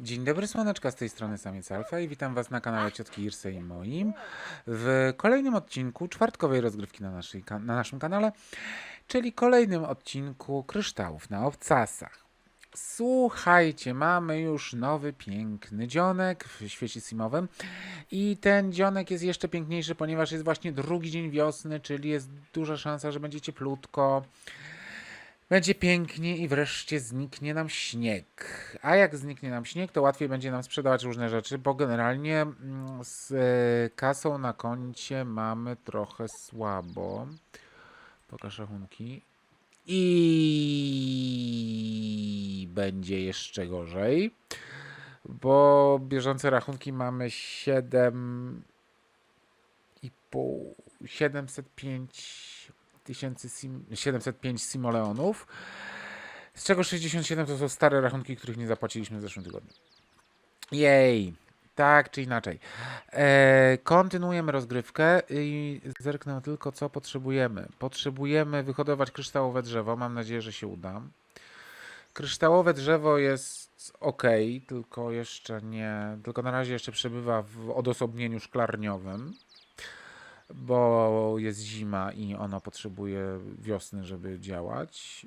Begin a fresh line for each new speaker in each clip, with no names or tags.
Dzień dobry, słoneczka, z tej strony Samiec Alfa i witam Was na kanale Ciotki Irsy i moim w kolejnym odcinku czwartkowej rozgrywki na, naszej, na naszym kanale, czyli kolejnym odcinku Kryształów na Obcasach. Słuchajcie, mamy już nowy, piękny dzionek w świecie simowym i ten dzionek jest jeszcze piękniejszy, ponieważ jest właśnie drugi dzień wiosny, czyli jest duża szansa, że będzie cieplutko. Będzie pięknie i wreszcie zniknie nam śnieg. A jak zniknie nam śnieg, to łatwiej będzie nam sprzedawać różne rzeczy, bo generalnie mm, z e, kasą na koncie mamy trochę słabo. Pokaż rachunki. I będzie jeszcze gorzej, bo bieżące rachunki mamy 7 i pół 705 tysięcy sim, 705 simoleonów, z czego 67 to są stare rachunki, których nie zapłaciliśmy w zeszłym tygodniu. Jej, tak czy inaczej. E, kontynuujemy rozgrywkę i zerknę tylko, co potrzebujemy. Potrzebujemy wyhodować kryształowe drzewo. Mam nadzieję, że się uda. Kryształowe drzewo jest ok, tylko jeszcze nie, tylko na razie jeszcze przebywa w odosobnieniu szklarniowym bo jest zima i ono potrzebuje wiosny, żeby działać.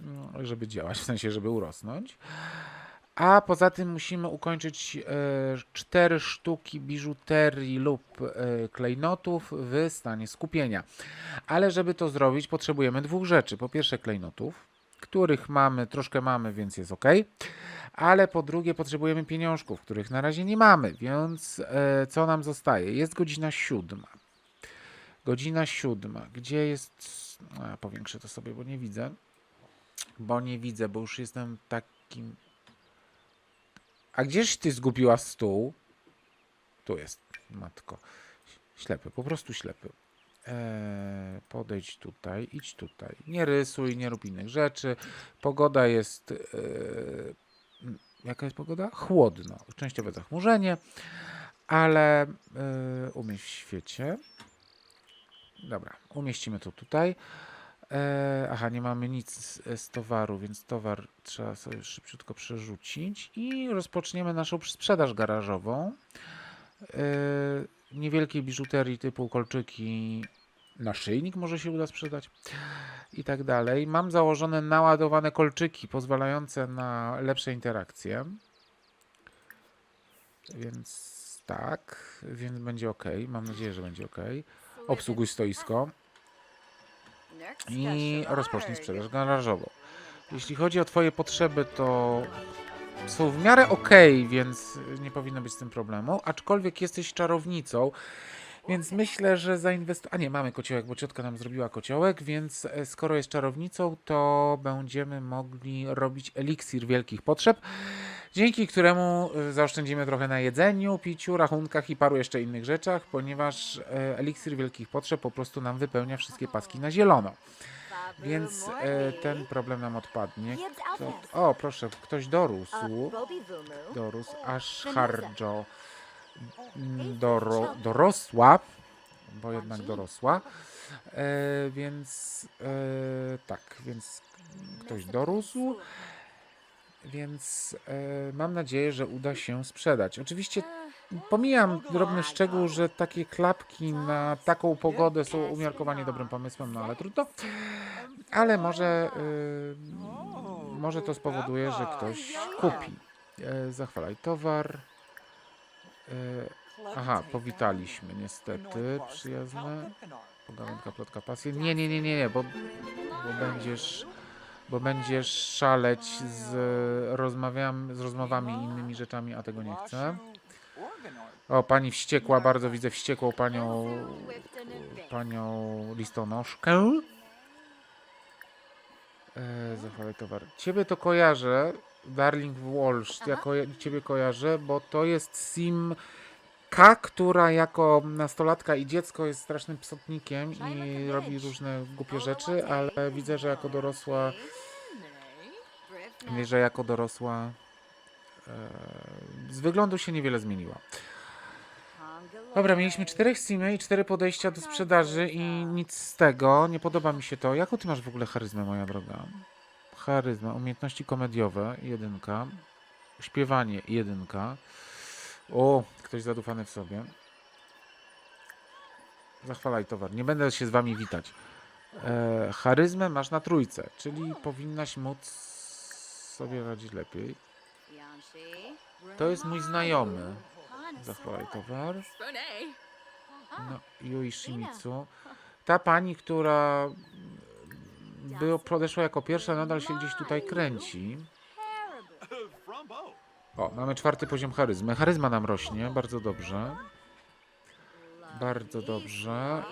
No, Żeby działać, w sensie, żeby urosnąć. A poza tym musimy ukończyć e, cztery sztuki biżuterii lub e, klejnotów w stanie skupienia. Ale żeby to zrobić, potrzebujemy dwóch rzeczy. Po pierwsze, klejnotów, których mamy, troszkę mamy, więc jest ok. Ale po drugie, potrzebujemy pieniążków, których na razie nie mamy, więc e, co nam zostaje? Jest godzina siódma. Godzina siódma. Gdzie jest. A, powiększę to sobie, bo nie widzę. Bo nie widzę, bo już jestem takim. A gdzieś ty zgubiła stół? Tu jest, matko. Ślepy, po prostu ślepy. Eee, podejdź tutaj, idź tutaj. Nie rysuj, nie rób innych rzeczy. Pogoda jest. Eee, jaka jest pogoda? Chłodno. Częściowe zachmurzenie, ale eee, w świecie. Dobra, umieścimy to tutaj. E, aha, nie mamy nic z, z towaru, więc towar trzeba sobie szybciutko przerzucić i rozpoczniemy naszą sprzedaż garażową. E, niewielkiej biżuterii typu kolczyki, naszyjnik może się uda sprzedać i tak dalej. Mam założone naładowane kolczyki pozwalające na lepsze interakcje. Więc tak, więc będzie ok. Mam nadzieję, że będzie ok. Obsługuj stoisko i rozpocznij sprzedaż garażową. Jeśli chodzi o Twoje potrzeby, to są w miarę ok, więc nie powinno być z tym problemu. Aczkolwiek jesteś czarownicą, więc myślę, że zainwestuj. A nie, mamy kociołek, bo ciotka nam zrobiła kociołek, więc e, skoro jest czarownicą, to będziemy mogli robić eliksir wielkich potrzeb, dzięki któremu e, zaoszczędzimy trochę na jedzeniu, piciu, rachunkach i paru jeszcze innych rzeczach, ponieważ e, eliksir wielkich potrzeb po prostu nam wypełnia wszystkie paski na zielono. Więc e, ten problem nam odpadnie. O, proszę, ktoś dorósł. Dorósł, aż Hardjo mm, doro, dorosła, bo jednak dorosła. E, więc e, tak, więc ktoś dorósł. Więc e, mam nadzieję, że uda się sprzedać. Oczywiście pomijam drobny szczegół, że takie klapki na taką pogodę są umiarkowanie dobrym pomysłem, no ale trudno. Ale może, y, może to spowoduje, że ktoś kupi. E, zachwalaj towar. E, aha, powitaliśmy niestety. Przyjazne. Pogawędka, plotka, pasję. Nie, nie, nie, nie, nie, bo, bo będziesz bo będziesz szaleć z, rozmawiam, z rozmowami i innymi rzeczami, a tego nie chcę. O, pani wściekła, bardzo widzę wściekłą panią, panią listonoszkę. E, zachwalaj towar. Ciebie to kojarzę, Darling Walsh, ja koja ciebie kojarzę, bo to jest sim K, która jako nastolatka i dziecko jest strasznym psotnikiem i robi różne głupie rzeczy, ale widzę, że jako dorosła, że jako dorosła e, z wyglądu się niewiele zmieniła. Dobra, mieliśmy czterech simy i cztery podejścia do sprzedaży i nic z tego. Nie podoba mi się to. Jaką ty masz w ogóle charyzmę, moja droga? Charyzma, umiejętności komediowe, jedynka. Śpiewanie jedynka. O, ktoś zadufany w sobie. Zachwalaj towar. Nie będę się z wami witać. E, charyzmę masz na trójce, czyli powinnaś móc sobie radzić lepiej. To jest mój znajomy. Zachwalaj towar. No, Yui Shimizu. Ta pani, która by podeszła jako pierwsza, nadal się gdzieś tutaj kręci. O, mamy czwarty poziom charyzmy. Charyzma nam rośnie, bardzo dobrze. Bardzo dobrze.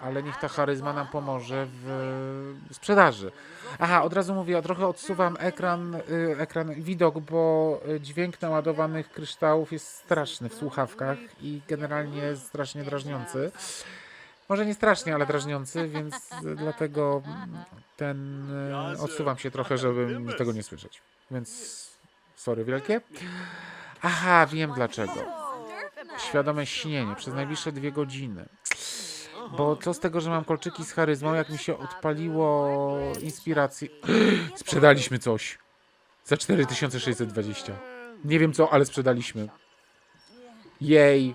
Ale niech ta charyzma nam pomoże w sprzedaży. Aha, od razu mówię, ja trochę odsuwam ekran, y, ekran widok, bo y, dźwięk naładowanych kryształów jest straszny w słuchawkach i generalnie strasznie drażniący. Może nie strasznie, ale drażniący, więc y, dlatego ten odsuwam się trochę, żeby tego nie słyszeć. Więc sorry wielkie. Aha, wiem dlaczego. Świadome śnienie przez najbliższe dwie godziny. Bo co z tego, że mam kolczyki z charyzmą, jak mi się odpaliło inspiracji. Sprzedaliśmy coś. Za 4620. Nie wiem co, ale sprzedaliśmy. Jej.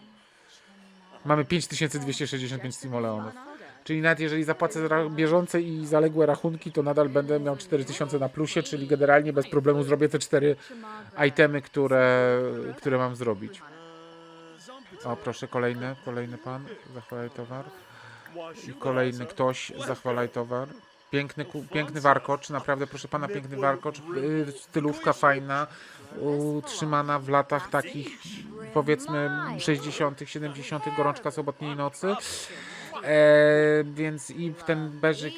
Mamy 5265 simoleonów. Czyli nawet jeżeli zapłacę bieżące i zaległe rachunki, to nadal będę miał 4000 na plusie, czyli generalnie bez problemu zrobię te cztery itemy, które, które mam zrobić. O, proszę, kolejny, kolejny pan, zachwalaj towar. I kolejny ktoś, zachwalaj towar. Piękny, piękny warkocz, naprawdę proszę pana, piękny warkocz. Yy, Stylówka fajna, utrzymana w latach takich powiedzmy 60., 70., gorączka sobotniej nocy. E, więc i ten beżyk,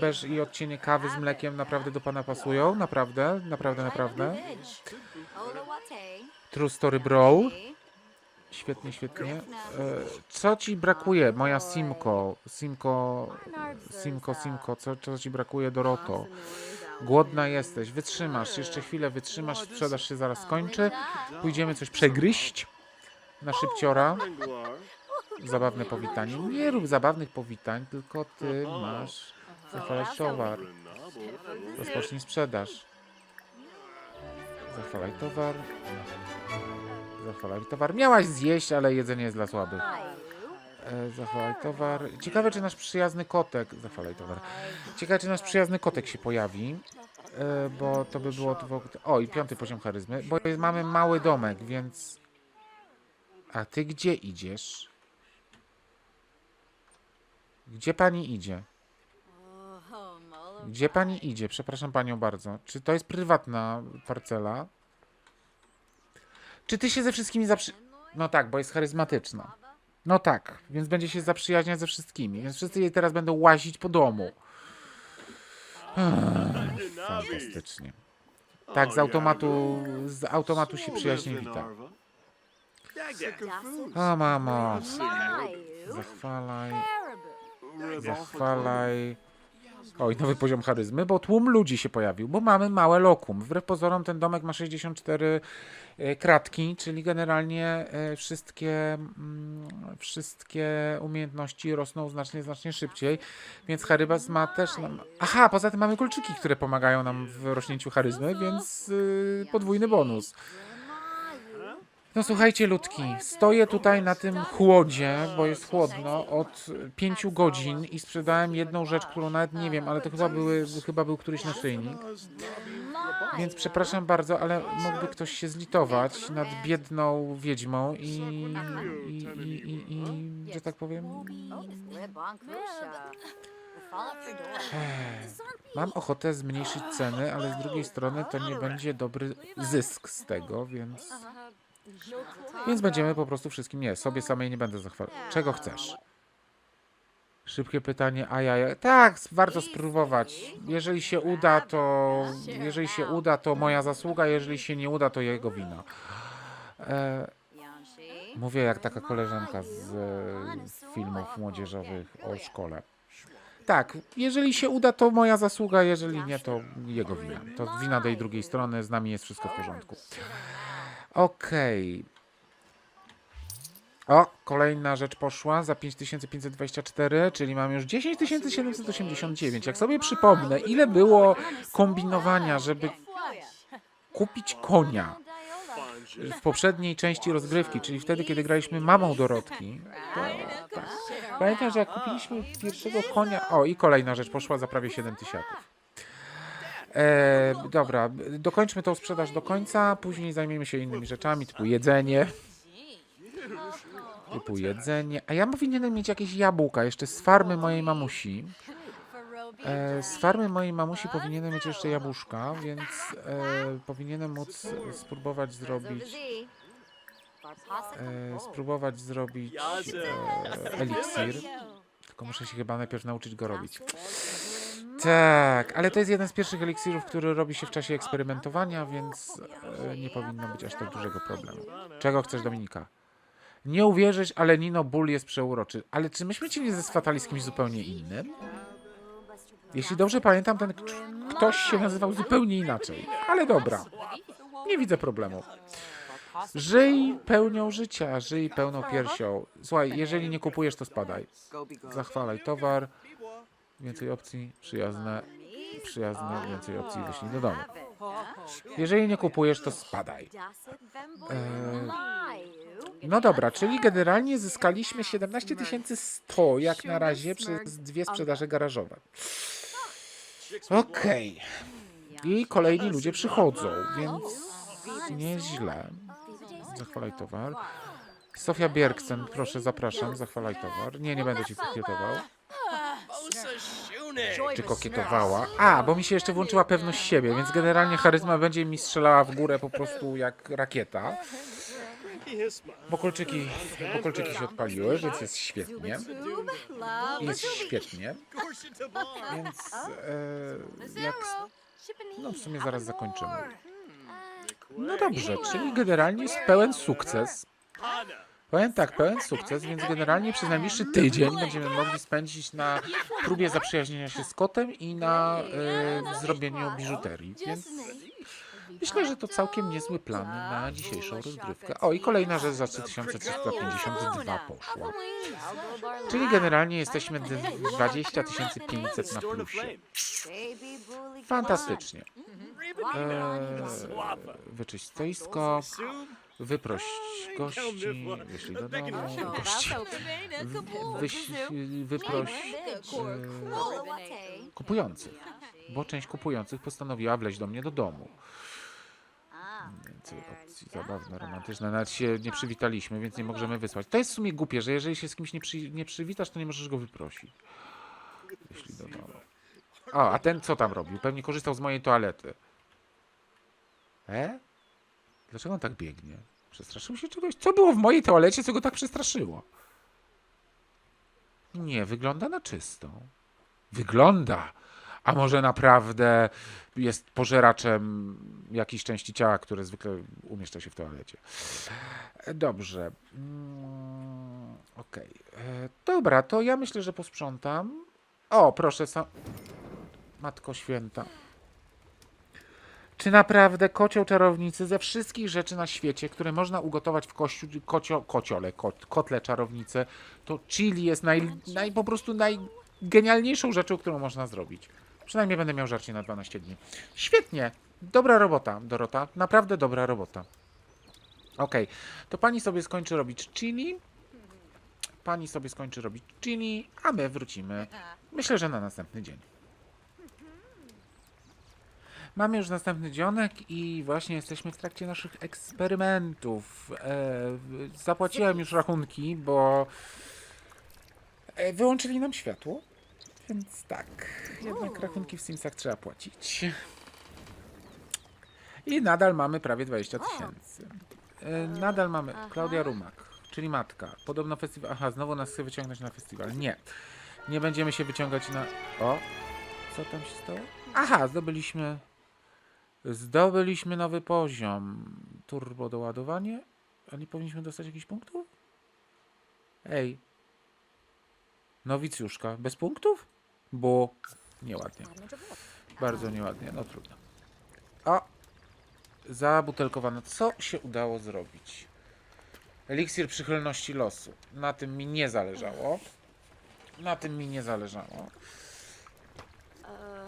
beż i odcienie kawy z mlekiem naprawdę do pana pasują, naprawdę, naprawdę, naprawdę. True Story Bro. Świetnie, świetnie. E, co ci brakuje, moja Simko? Simko, Simko, Simko, co, co ci brakuje, Doroto? Głodna jesteś, wytrzymasz, jeszcze chwilę wytrzymasz, sprzedaż się zaraz skończy. Pójdziemy coś przegryźć na szybciora. Zabawne powitanie. Nie rób zabawnych powitań, tylko ty masz zachwalać towar. Rozpocznij sprzedaż. Zachwalaj towar. Zachwalaj towar. Miałaś zjeść, ale jedzenie jest dla słabych. E, Zachwalaj towar. Ciekawe, czy nasz przyjazny kotek. Zachwalaj towar. Ciekawe, czy nasz przyjazny kotek się pojawi. E, Bo to by było. Ogóle- o, i piąty poziom charyzmy. Bo mamy mały domek, więc. A ty gdzie idziesz? Gdzie pani idzie? Gdzie pani idzie? Przepraszam panią bardzo. Czy to jest prywatna parcela? Czy ty się ze wszystkimi zaprzy... No tak, bo jest charyzmatyczna. No tak, więc będzie się zaprzyjaźniać ze wszystkimi. Więc wszyscy jej teraz będą łazić po domu. Ech, Fantastycznie. Tak, z automatu, z automatu się przyjaźnie wita. O mamo, zachwalaj, zachwalaj. Oj, nowy poziom charyzmy, bo tłum ludzi się pojawił, bo mamy małe lokum. Wbrew pozorom ten domek ma 64 e, kratki, czyli generalnie e, wszystkie, mm, wszystkie umiejętności rosną znacznie, znacznie szybciej, więc Harybas ma też nam... Aha, poza tym mamy kulczyki, które pomagają nam w rośnięciu charyzmy, więc y, podwójny bonus. No słuchajcie, ludki, stoję tutaj na tym chłodzie, bo jest chłodno, od pięciu godzin i sprzedałem jedną rzecz, którą nawet nie wiem, ale to chyba, były, chyba był któryś naszyjnik. Więc przepraszam bardzo, ale mógłby ktoś się zlitować nad biedną wiedźmą i, i, i, i, i że tak powiem, mam ochotę zmniejszyć ceny, ale z drugiej strony to nie będzie dobry zysk z tego, więc... Więc będziemy po prostu wszystkim. Nie, sobie samej nie będę zachwalał. Czego chcesz? Szybkie pytanie, a ja, ja. Tak, warto spróbować. Jeżeli się uda, to. Jeżeli się uda, to moja zasługa, jeżeli się nie uda, to jego wina. E, mówię jak taka koleżanka z e, filmów młodzieżowych o szkole. Tak, jeżeli się uda, to moja zasługa, jeżeli nie, to jego wina. To wina tej drugiej strony, z nami jest wszystko w porządku. Okej. O, kolejna rzecz poszła za 5524, czyli mam już 10789. Jak sobie przypomnę, ile było kombinowania, żeby kupić konia w poprzedniej części rozgrywki, czyli wtedy, kiedy graliśmy mamą Dorotki. To, tak. Pamiętam, że jak kupiliśmy pierwszego konia... O, i kolejna rzecz poszła za prawie 7 tysiaków. E, dobra, dokończmy tą sprzedaż do końca, później zajmiemy się innymi rzeczami, typu jedzenie. Typu jedzenie. A ja powinienem mieć jakieś jabłka jeszcze z farmy mojej mamusi. E, z farmy mojej mamusi powinienem mieć jeszcze jabłuszka, więc e, powinienem móc spróbować zrobić e, spróbować zrobić e, eliksir. Tylko muszę się chyba najpierw nauczyć go robić. Tak, ale to jest jeden z pierwszych eliksirów, który robi się w czasie eksperymentowania, więc e, nie powinno być aż tak dużego problemu. Czego chcesz, Dominika? Nie uwierzysz, ale Nino Bull jest przeuroczy. Ale czy myśmy cię nie zeswatali z kimś zupełnie innym? Jeśli dobrze pamiętam, ten ktoś się nazywał zupełnie inaczej. Ale dobra, nie widzę problemu. Żyj pełnią życia, żyj pełną piersią. Słuchaj, jeżeli nie kupujesz, to spadaj. Zachwalaj towar, więcej opcji, przyjazne, przyjazne, więcej opcji, wyślij do domu. Jeżeli nie kupujesz, to spadaj. No dobra, czyli generalnie zyskaliśmy 17 100 jak na razie przez dwie sprzedaże garażowe. Okej. I kolejni ludzie przychodzą, więc nieźle. Zachwalaj towar. Sofia Bierksen, proszę, zapraszam, zachwalaj towar. Nie, nie będę ci kokietował. Czy kokietowała? A, bo mi się jeszcze włączyła pewność siebie, więc generalnie charyzma będzie mi strzelała w górę po prostu jak rakieta. Bo kolczyki, bo kolczyki się odpaliły, więc jest świetnie. Jest świetnie. Więc e, jak... No w sumie zaraz zakończymy. No dobrze, czyli generalnie jest pełen sukces. Powiem tak, pełen sukces, więc generalnie przez najbliższy tydzień będziemy mogli spędzić na próbie zaprzyjaźnienia się z kotem i na e, zrobieniu biżuterii, więc myślę, że to całkiem niezły plan na dzisiejszą rozgrywkę. O, i kolejna rzecz za 3352 poszła. Czyli generalnie jesteśmy d- 20 500 na plusie. Fantastycznie. Eee, wyczyść stoisko, wyproś gości, wyślij do domu, gości, wyś, wyproś e, kupujących, bo część kupujących postanowiła wleźć do mnie do domu. Więcej opcji zabawne, romantyczne. Nawet się nie przywitaliśmy, więc nie możemy wysłać. To jest w sumie głupie, że jeżeli się z kimś nie, przy, nie przywitasz, to nie możesz go wyprosić. Jeśli do domu. O, a ten co tam robił? Pewnie korzystał z mojej toalety. E? Dlaczego on tak biegnie? Przestraszył się czegoś? Co było w mojej toalecie, co go tak przestraszyło? Nie, wygląda na czystą. Wygląda. A może naprawdę jest pożeraczem jakiejś części ciała, które zwykle umieszcza się w toalecie. E, Dobrze. Mm, Okej. E, Dobra, to ja myślę, że posprzątam. O, proszę. Matko Święta. Czy naprawdę kocioł czarownicy ze wszystkich rzeczy na świecie, które można ugotować w kocio, kociole, kot, kotle czarownice, to chili jest naj, naj, po prostu najgenialniejszą rzeczą, którą można zrobić. Przynajmniej będę miał żarcie na 12 dni. Świetnie. Dobra robota, Dorota. Naprawdę dobra robota. Okej, to pani sobie skończy robić chili. Pani sobie skończy robić chili, a my wrócimy. Myślę, że na następny dzień. Mamy już następny dzionek i właśnie jesteśmy w trakcie naszych eksperymentów. E, zapłaciłem już rachunki, bo e, wyłączyli nam światło. Więc tak, jednak rachunki w Simsach trzeba płacić. I nadal mamy prawie 20 tysięcy. E, Nadal mamy Klaudia Rumak, czyli matka. Podobno festiwal. Aha, znowu nas chce wyciągnąć na festiwal. Nie. Nie będziemy się wyciągać na. O! Co tam się stało? Aha, zdobyliśmy. Zdobyliśmy nowy poziom. Turbo doładowanie. A nie powinniśmy dostać jakichś punktów? Ej. Nowicjuszka. Bez punktów? Bo nieładnie. Bardzo nieładnie. No trudno. O! Zabutelkowane. Co się udało zrobić? Eliksir przychylności losu. Na tym mi nie zależało. Na tym mi nie zależało.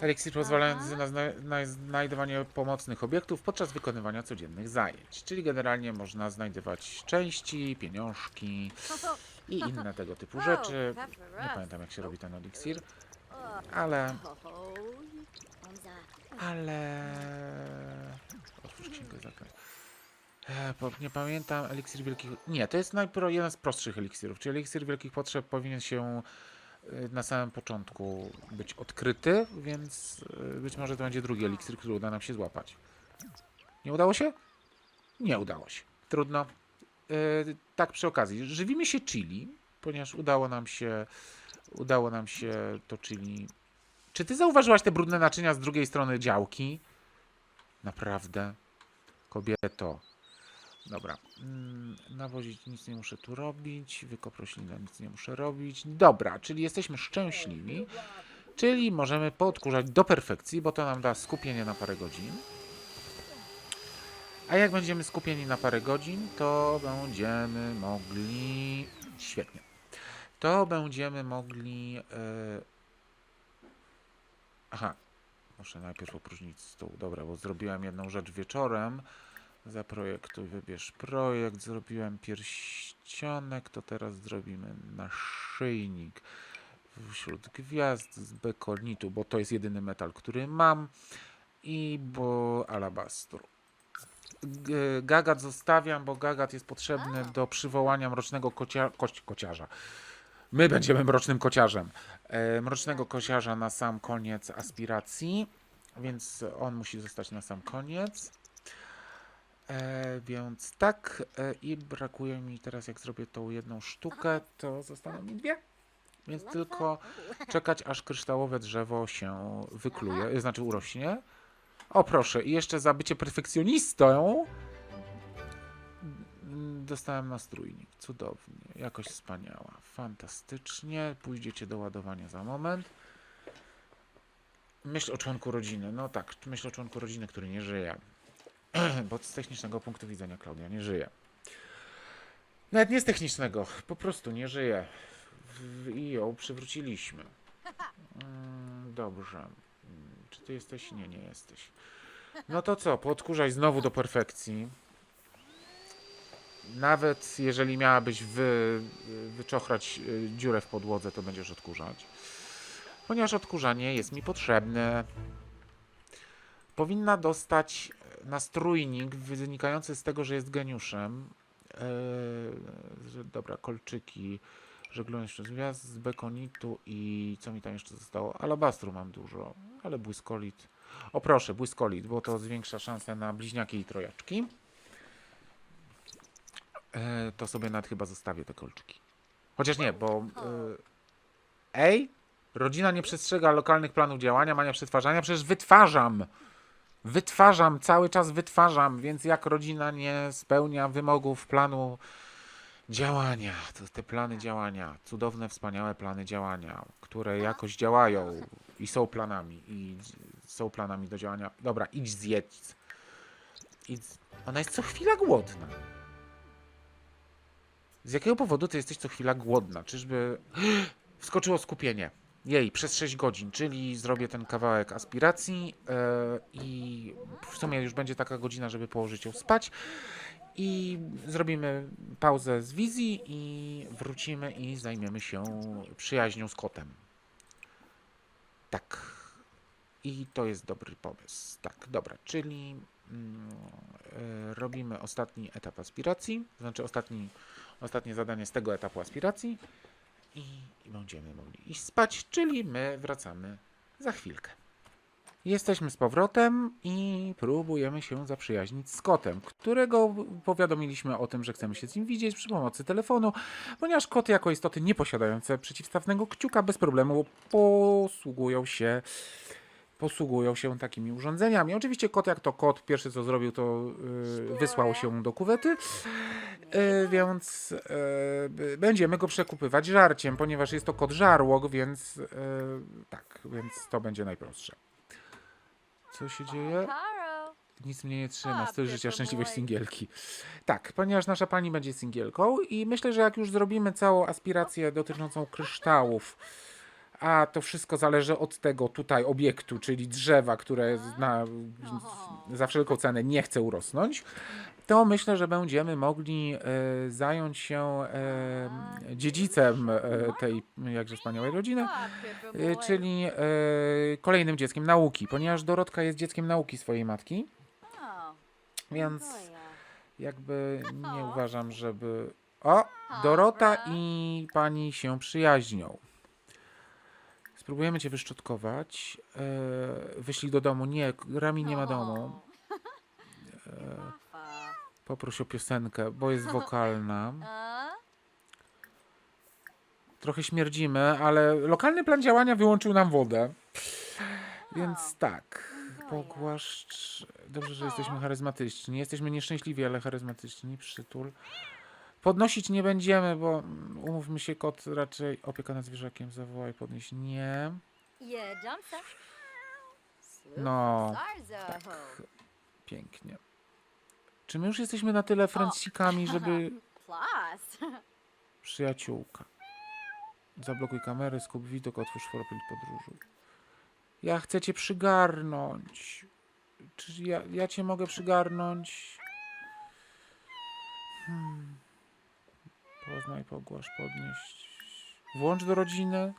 Eliksir pozwalający na, zna na znajdowanie pomocnych obiektów podczas wykonywania codziennych zajęć. Czyli generalnie można znajdywać części, pieniążki i inne tego typu rzeczy. Nie pamiętam jak się robi ten eliksir, ale... Ale... Otwórz księgę zaklęć. E, Nie pamiętam, eliksir wielkich... Nie, to jest najpro, jeden z prostszych eliksirów. Czyli eliksir wielkich potrzeb powinien się na samym początku być odkryty, więc y, być może to będzie drugi eliksir, który uda nam się złapać. Nie udało się? Nie udało się. Trudno. Y, Tak przy okazji, żywimy się chili, ponieważ udało nam się udało nam się to chili... Czy ty zauważyłaś te brudne naczynia z drugiej strony działki? Naprawdę? Kobieto. Dobra. Mm, Nawozić nic nie muszę tu robić. Wykop roślina nic nie muszę robić. Dobra, czyli jesteśmy szczęśliwi. Czyli możemy poodkurzać do perfekcji, bo to nam da skupienie na parę godzin. A jak będziemy skupieni na parę godzin, to będziemy mogli... Świetnie. To będziemy mogli... e, Aha. Muszę najpierw opróżnić stół. Dobra, bo zrobiłem jedną rzecz wieczorem. Zaprojektuj, wybierz projekt. Zrobiłem pierścionek, to teraz zrobimy naszyjnik wśród gwiazd z bekonitu, bo to jest jedyny metal, który mam i bo alabastru. Gagat zostawiam, bo gagat jest potrzebny do przywołania mrocznego kocia kociarza. My będziemy mrocznym kociarzem. E, mrocznego kociarza na sam koniec aspiracji, więc on musi zostać na sam koniec. E, więc tak, e, i brakuje mi teraz, jak zrobię tą jedną sztukę, to zostaną mi dwie. Więc tylko czekać, aż kryształowe drzewo się wykluje, znaczy urośnie. O proszę, i jeszcze za bycie perfekcjonistą dostałem nastrójnik. Cudownie, jakość wspaniała, fantastycznie. Pójdziecie do ładowania za moment. Myśl o członku rodziny. No tak, myśl o członku rodziny, który nie żyje. Bo z technicznego punktu widzenia Klaudia nie żyje. Nawet nie z technicznego, po prostu nie żyje. I ją przywróciliśmy. Mm, Dobrze. Mm, Czy ty jesteś? Nie, nie jesteś. No to co, podkurzaj znowu do perfekcji. Nawet jeżeli miałabyś wy, wyczochrać y, dziurę w podłodze, to będziesz odkurzać. Ponieważ odkurzanie jest mi potrzebne. Powinna dostać nastrójnik wynikający z tego, że jest geniuszem. Że, dobra, kolczyki, żeglując przez gwiazd z bekonitu i co mi tam jeszcze zostało? Alabastru mam dużo, ale błyskolit. O proszę, błyskolit, bo to zwiększa szanse na bliźniaki i trojaczki. Eee, to sobie nawet chyba zostawię te kolczyki. Chociaż nie, bo... Eee, ej, rodzina nie przestrzega lokalnych planów działania, mania przetwarzania, przecież wytwarzam. Wytwarzam, cały czas wytwarzam, więc jak rodzina nie spełnia wymogów planu działania, to te plany działania, cudowne, wspaniałe plany działania, które jakoś działają i są planami, i są planami do działania. Dobra, idź zjedz. Idź. Ona jest co chwila głodna. Z jakiego powodu ty jesteś co chwila głodna? Czyżby wskoczyło skupienie? Jej, przez 6 godzin, czyli zrobię ten kawałek aspiracji e, i w sumie już będzie taka godzina, żeby położyć ją spać i zrobimy pauzę z wizji i wrócimy i zajmiemy się przyjaźnią z kotem. Tak. I to jest dobry pomysł. Tak, dobra, czyli mm, e, robimy ostatni etap aspiracji, znaczy ostatni, ostatnie zadanie z tego etapu aspiracji i, i będziemy mogli iść spać, czyli my wracamy za chwilkę. Jesteśmy z powrotem i próbujemy się zaprzyjaźnić z kotem, którego powiadomiliśmy o tym, że chcemy się z nim widzieć przy pomocy telefonu, ponieważ koty jako istoty nieposiadające przeciwstawnego kciuka bez problemu posługują się posługują się takimi urządzeniami. Oczywiście kot jak to kot, pierwsze co zrobił to yy, wysłał się do kuwety, yy, więc yy, będziemy go przekupywać żarciem, ponieważ jest to kot żarłok, więc yy, tak, więc to będzie najprostsze. Co się dzieje? Nic mnie nie trzyma, styl życia szczęśliwej singielki. Tak, ponieważ nasza pani będzie singielką i myślę, że jak już zrobimy całą aspirację dotyczącą kryształów, A to wszystko zależy od tego tutaj obiektu, czyli drzewa, które na, za wszelką cenę nie chce urosnąć, to myślę, że będziemy mogli e, zająć się e, dziedzicem e, tej jakże wspaniałej rodziny, e, czyli e, kolejnym dzieckiem nauki, ponieważ Dorotka jest dzieckiem nauki swojej matki, więc jakby nie uważam, żeby... O! Dorota i pani się przyjaźnią. Spróbujemy cię wyszczotkować. E, wyślij do domu. Nie, Rami nie ma domu. Poproś o piosenkę, bo jest wokalna. Trochę śmierdzimy, ale lokalny plan działania wyłączył nam wodę. Więc tak. Pogłaszcz. Dobrze, że jesteśmy charyzmatyczni. Jesteśmy nieszczęśliwi, ale charyzmatyczni. Przytul. Podnosić nie będziemy, bo mm, umówmy się, kot raczej opieka nad zwierzakiem zawołaj, podnieść nie. No, tak. Pięknie. Czy my już jesteśmy na tyle fręcikami, żeby... Przyjaciółka. Zablokuj kamerę, skup widok, otwórz profil podróży. Ja chcę cię przygarnąć. Czy ja, ja cię mogę przygarnąć? Hmm. Poznaj, pogłasz, podnieść. Włącz do rodziny.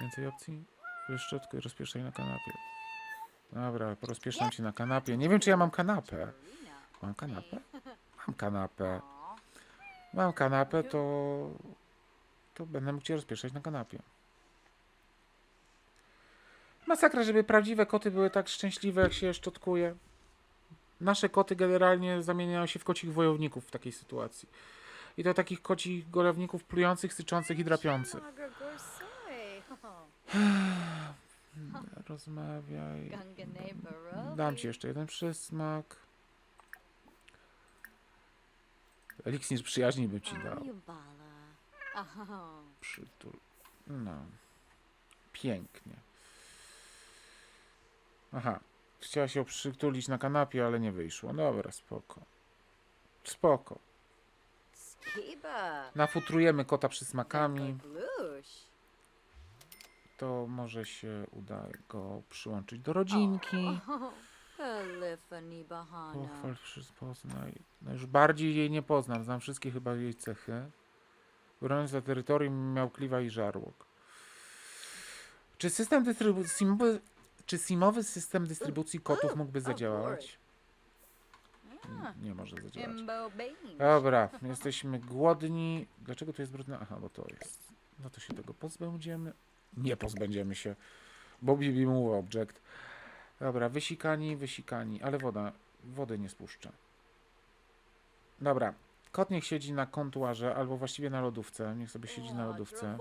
Więcej opcji? Wyszczotkuj, rozpieszczaj na kanapie. Dobra, porozpieszczam cię na kanapie. Nie wiem, czy ja mam kanapę. Mam kanapę? Mam kanapę. Mam kanapę, to, to będę mógł cię rozpieszczać na kanapie. Masakra, żeby prawdziwe koty były tak szczęśliwe, jak się je szczotkuje. Nasze koty generalnie zamieniają się w kocich wojowników w takiej sytuacji. I to takich kocich golewników plujących, syczących i drapiących. Rozmawiaj. Dam ci jeszcze jeden przysmak. Eliksir przyjaźni bym ci dał. Przytul. No. Pięknie. Aha. Chciała się przytulić na kanapie, ale nie wyszło. Dobra, spoko. Spoko. Nafutrujemy kota przysmakami. To może się uda go przyłączyć do rodzinki. Pochwal, poznaj. No już bardziej jej nie poznam. Znam wszystkie chyba jej cechy. Broniąc za terytorium miał kliwa i żarłok. Czy system dystrybucji... Czy simowy system dystrybucji kotów mógłby zadziałać? Nie może zadziałać. Dobra, jesteśmy głodni. Dlaczego to jest brudne? Aha, bo to jest. No to się tego pozbędziemy. Nie pozbędziemy się. Bo BB Move Object. Dobra, wysikani, wysikani, ale woda, wody nie spuszcza. Dobra, kot niech siedzi na kontuarze, albo właściwie na lodówce. Niech sobie siedzi na lodówce.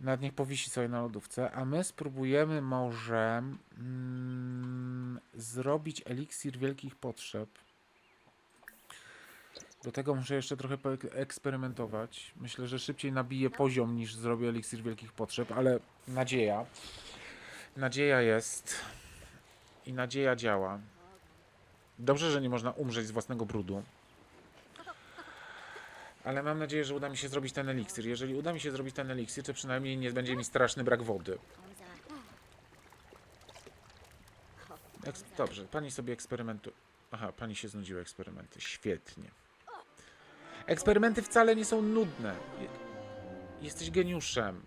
Nawet niech powisi sobie na lodówce, a my spróbujemy może mm, zrobić eliksir wielkich potrzeb. Do tego muszę jeszcze trochę eksperymentować. Myślę, że szybciej nabiję poziom niż zrobię eliksir wielkich potrzeb, ale nadzieja. Nadzieja jest i nadzieja działa. Dobrze, że nie można umrzeć z własnego brudu. Ale mam nadzieję, że uda mi się zrobić ten eliksir. Jeżeli uda mi się zrobić ten eliksir, to przynajmniej nie będzie mi straszny brak wody. Dobrze, pani sobie eksperymentuje. Aha, pani się znudziły eksperymenty. Świetnie. Eksperymenty wcale nie są nudne. Je- Jesteś geniuszem.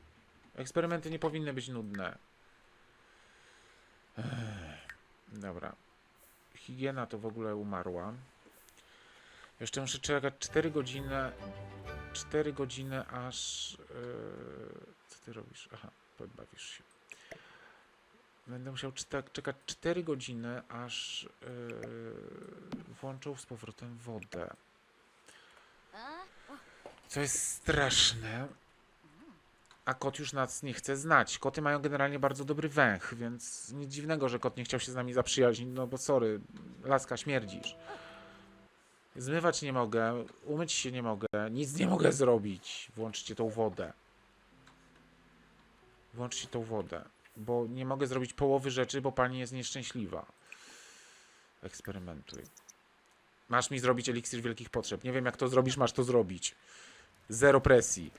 Eksperymenty nie powinny być nudne. Ech, Dobra. Higiena to w ogóle umarła. Jeszcze muszę czekać 4 godziny. 4 godziny aż. Yy, co ty robisz? Aha, podbawisz się. Będę musiał czekać 4 godziny, aż yy, włączą z powrotem wodę. Co jest straszne. A kot już nas nie chce znać. Koty mają generalnie bardzo dobry węch, więc nic dziwnego, że kot nie chciał się z nami zaprzyjaźnić, no bo sorry, laska, śmierdzisz. Zmywać nie mogę, umyć się nie mogę, nic nie mogę zrobić. Włączcie tą wodę. Włączcie tą wodę, bo nie mogę zrobić połowy rzeczy, bo pani jest nieszczęśliwa. Eksperymentuj. Masz mi zrobić eliksir wielkich potrzeb. Nie wiem jak to zrobisz, masz to zrobić. Zero presji.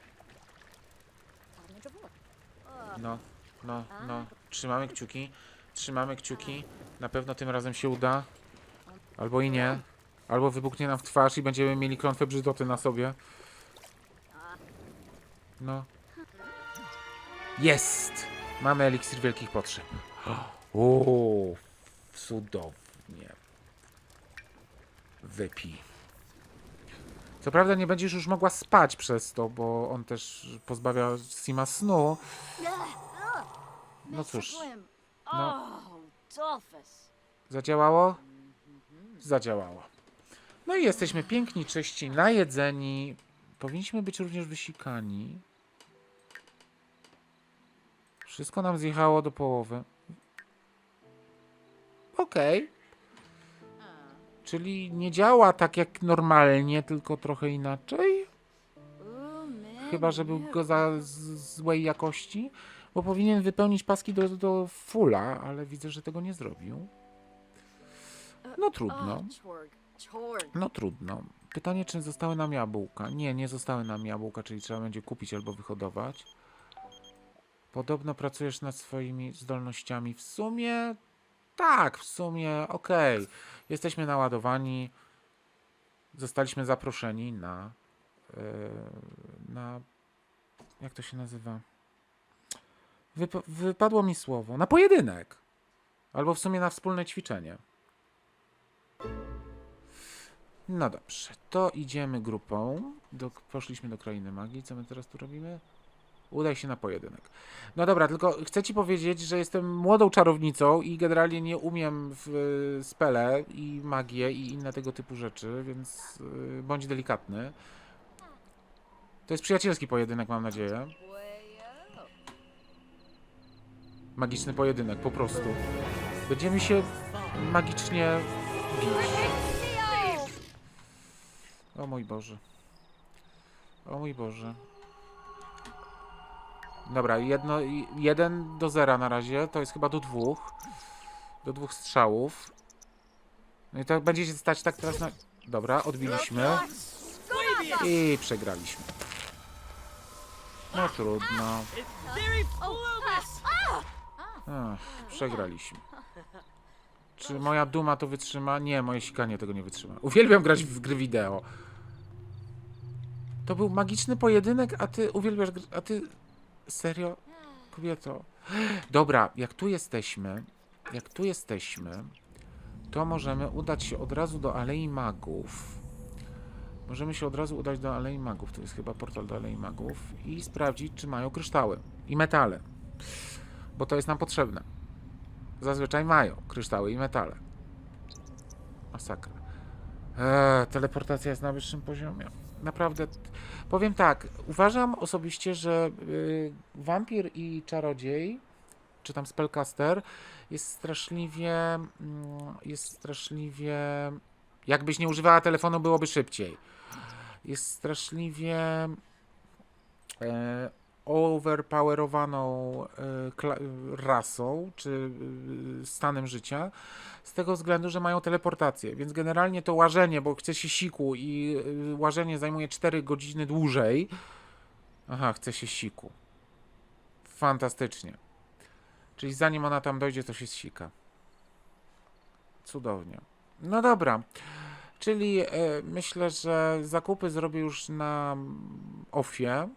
No, no, no. Trzymamy kciuki. Trzymamy kciuki. Na pewno tym razem się uda. Albo i nie. Albo wybuchnie nam w twarz i będziemy mieli klątwę brzydoty na sobie. No. Jest! Mamy eliksir wielkich potrzeb. O, cudownie. Wypij. Co prawda nie będziesz już mogła spać przez to, bo on też pozbawia Sima snu. No cóż. No. Zadziałało? Zadziałało. No i jesteśmy piękni, czyści, najedzeni. Powinniśmy być również wysikani. Wszystko nam zjechało do połowy. Okej. Czyli nie działa tak jak normalnie, tylko trochę inaczej. Chyba, że był go za złej jakości, bo powinien wypełnić paski do, do fulla, ale widzę, że tego nie zrobił. No trudno. No trudno. Pytanie, czy zostały nam jabłka? Nie, nie zostały nam jabłka, czyli trzeba będzie kupić albo wyhodować. Podobno pracujesz nad swoimi zdolnościami. W sumie tak, w sumie okej. Jesteśmy naładowani. Zostaliśmy zaproszeni na e, na jak to się nazywa? Wypa- wypadło mi słowo. Na pojedynek. Albo w sumie na wspólne ćwiczenie. No dobrze, to idziemy grupą. Do, poszliśmy do krainy magii. Co my teraz tu robimy? Udaj się na pojedynek. No dobra, tylko chcę ci powiedzieć, że jestem młodą czarownicą i generalnie nie umiem w y, spele i magię i inne tego typu rzeczy, więc y, bądź delikatny. To jest przyjacielski pojedynek, mam nadzieję. Magiczny pojedynek, po prostu. Będziemy się magicznie bić. O mój Boże. O mój Boże. Dobra, jedno, jeden do zera na razie, to jest chyba do dwóch. Do dwóch strzałów. No i to będzie się stać tak teraz na... Dobra, odbiliśmy. I przegraliśmy. No trudno. Ach, przegraliśmy. Czy moja duma to wytrzyma? Nie, moje sikanie tego nie wytrzyma. Uwielbiam grać w gry wideo. To był magiczny pojedynek, a ty uwielbiasz gr... A ty... Serio? Kobieto. Dobra, jak tu jesteśmy, jak tu jesteśmy, to możemy udać się od razu do Alei Magów. Możemy się od razu udać do Alei Magów. Tu jest chyba portal do Alei Magów. I sprawdzić, czy mają kryształy i metale. Bo to jest nam potrzebne. Zazwyczaj mają kryształy i metale. Masakra. Eee, teleportacja jest na wyższym poziomie. Naprawdę. Powiem tak, uważam osobiście, że y, wampir i czarodziej, czy tam spellcaster, jest straszliwie. mm, Jest straszliwie. Jakbyś nie używała telefonu, byłoby szybciej. Jest straszliwie. E, overpowerowaną e, rasą czy e, stanem życia z tego względu, że mają teleportację. Więc generalnie to łażenie, bo chce się siku i e, łażenie zajmuje 4 godziny dłużej. Aha, chce się siku. Fantastycznie. Czyli zanim ona tam dojdzie, to się sika. Cudownie. No dobra. Czyli myślę, że zakupy zrobię już na mm, ofie.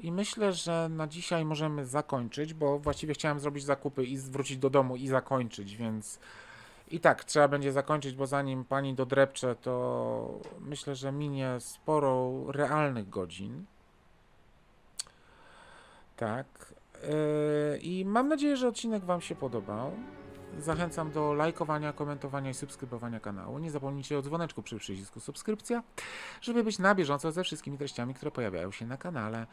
I myślę, że na dzisiaj możemy zakończyć, bo właściwie chciałem zrobić zakupy i wrócić do domu i zakończyć, więc i tak trzeba będzie zakończyć, bo zanim pani dodrepcze, to myślę, że minie sporo realnych godzin. Tak. Yy, I mam nadzieję, że odcinek Wam się podobał. Zachęcam do lajkowania, komentowania i subskrybowania kanału. Nie zapomnijcie o dzwoneczku przy przycisku subskrypcja, żeby być na bieżąco ze wszystkimi treściami, które pojawiają się na kanale.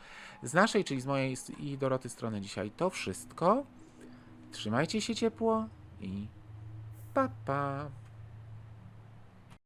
Z naszej, czyli z mojej i Doroty strony dzisiaj to wszystko. Trzymajcie się ciepło i pa pa.